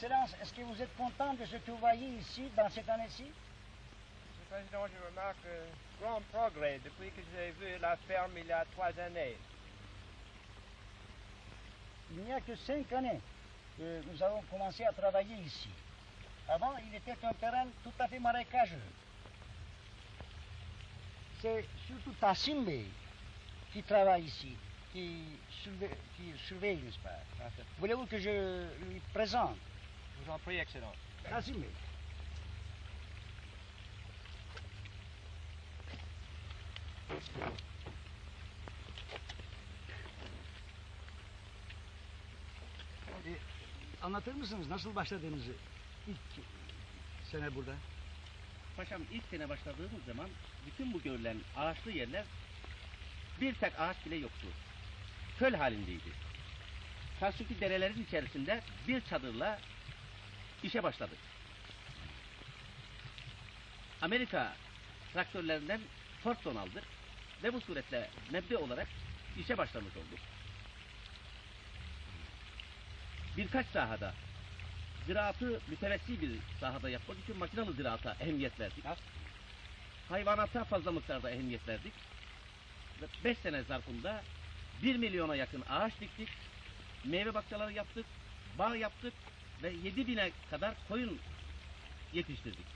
Excellence, est-ce que vous êtes content de ce que vous voyez ici, dans cette année-ci? Monsieur le Président, je remarque un grand progrès depuis que j'ai vu la ferme il y a trois années. Il n'y a que cinq années que nous avons commencé à travailler ici. Avant, il était un terrain tout à fait marécageux. C'est surtout Tassim Bey qui travaille ici, qui surveille, qui surveille n'est-ce pas? Voulez-vous que je lui présente? Je vous en prie, Excellence. Tassim Bey. E, anlatır mısınız nasıl başladığınızı ilk sene burada? Paşam ilk sene başladığımız zaman bütün bu görülen ağaçlı yerler bir tek ağaç bile yoktu. Köl halindeydi. Karşıki derelerin içerisinde bir çadırla işe başladık. Amerika traktörlerinden Fordson aldık ve bu suretle mebde olarak işe başlamış olduk. Birkaç sahada ziraatı mütevessi bir sahada yapmak için makinalı ziraata ehemmiyet verdik. Hayvanata fazla miktarda ehemmiyet verdik. Ve 5 sene zarfında 1 milyona yakın ağaç diktik. Meyve bahçeleri yaptık. Bağ yaptık. Ve 7 bine kadar koyun yetiştirdik.